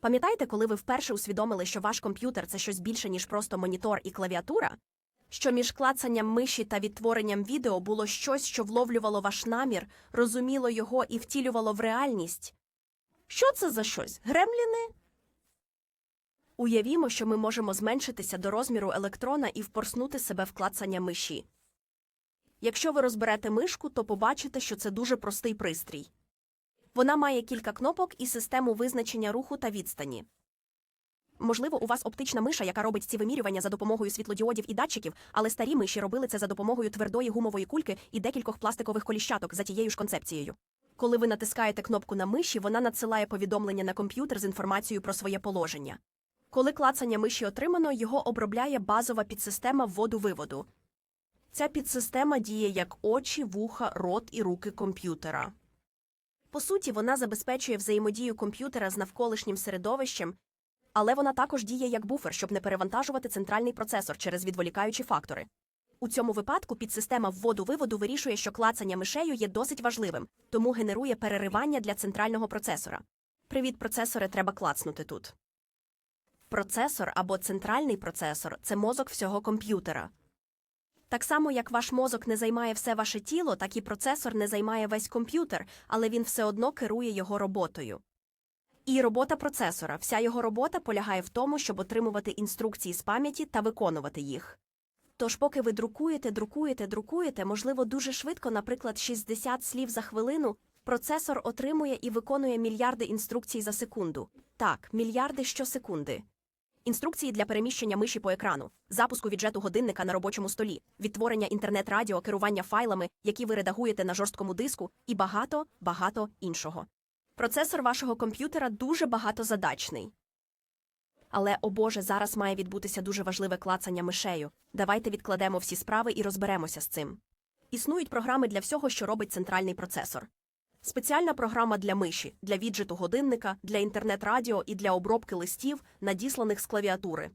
Пам'ятаєте, коли ви вперше усвідомили, що ваш комп'ютер це щось більше, ніж просто монітор і клавіатура? Що між клацанням миші та відтворенням відео було щось, що вловлювало ваш намір, розуміло його і втілювало в реальність? Що це за щось? Гремліни? Уявімо, що ми можемо зменшитися до розміру електрона і впорснути себе в клацання миші. Якщо ви розберете мишку, то побачите, що це дуже простий пристрій. Вона має кілька кнопок і систему визначення руху та відстані. Можливо, у вас оптична миша, яка робить ці вимірювання за допомогою світлодіодів і датчиків, але старі миші робили це за допомогою твердої гумової кульки і декількох пластикових коліщаток за тією ж концепцією. Коли ви натискаєте кнопку на миші, вона надсилає повідомлення на комп'ютер з інформацією про своє положення. Коли клацання миші отримано, його обробляє базова підсистема вводу-виводу. Ця підсистема діє як очі, вуха, рот і руки комп'ютера. По суті, вона забезпечує взаємодію комп'ютера з навколишнім середовищем, але вона також діє як буфер, щоб не перевантажувати центральний процесор через відволікаючі фактори. У цьому випадку підсистема вводу-виводу вирішує, що клацання мишею є досить важливим, тому генерує переривання для центрального процесора. Привіт, процесоре, треба клацнути тут. Процесор або центральний процесор це мозок всього комп'ютера. Так само, як ваш мозок не займає все ваше тіло, так і процесор не займає весь комп'ютер, але він все одно керує його роботою. І робота процесора, вся його робота полягає в тому, щоб отримувати інструкції з пам'яті та виконувати їх. Тож, поки ви друкуєте, друкуєте, друкуєте, можливо, дуже швидко, наприклад, 60 слів за хвилину, процесор отримує і виконує мільярди інструкцій за секунду. Так, мільярди щосекунди. Інструкції для переміщення миші по екрану, запуску віджету годинника на робочому столі, відтворення інтернет-радіо, керування файлами, які ви редагуєте на жорсткому диску, і багато, багато іншого. Процесор вашого комп'ютера дуже багатозадачний. Але, о Боже, зараз має відбутися дуже важливе клацання мишею. Давайте відкладемо всі справи і розберемося з цим. Існують програми для всього, що робить центральний процесор. Спеціальна програма для миші, для віджиту годинника, для інтернет-радіо і для обробки листів, надісланих з клавіатури.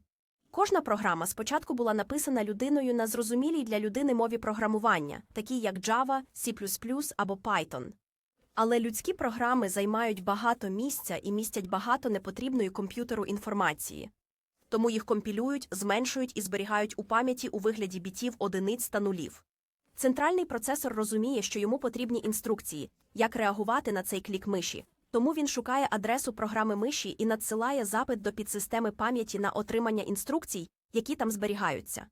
Кожна програма спочатку була написана людиною на зрозумілій для людини мові програмування, такі як Java, C++ або Python. Але людські програми займають багато місця і містять багато непотрібної комп'ютеру інформації. Тому їх компілюють, зменшують і зберігають у пам'яті у вигляді бітів одиниць та нулів. Центральний процесор розуміє, що йому потрібні інструкції, як реагувати на цей клік миші. Тому він шукає адресу програми миші і надсилає запит до підсистеми пам'яті на отримання інструкцій, які там зберігаються.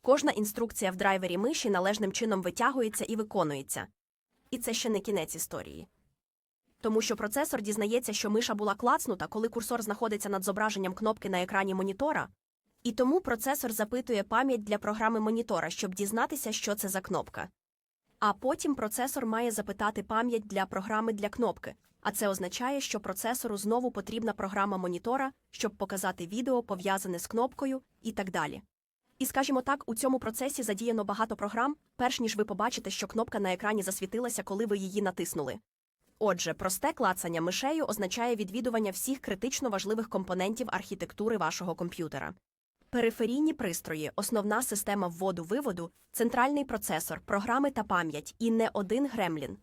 Кожна інструкція в драйвері миші належним чином витягується і виконується. І це ще не кінець історії. Тому що процесор дізнається, що миша була клацнута, коли курсор знаходиться над зображенням кнопки на екрані монітора, і тому процесор запитує пам'ять для програми монітора, щоб дізнатися, що це за кнопка. А потім процесор має запитати пам'ять для програми для кнопки, а це означає, що процесору знову потрібна програма монітора, щоб показати відео, пов'язане з кнопкою, і так далі. І скажімо так, у цьому процесі задіяно багато програм, перш ніж ви побачите, що кнопка на екрані засвітилася, коли ви її натиснули. Отже, просте клацання мишею означає відвідування всіх критично важливих компонентів архітектури вашого комп'ютера. Периферійні пристрої, основна система вводу-виводу, центральний процесор, програми та пам'ять і не один гремлін,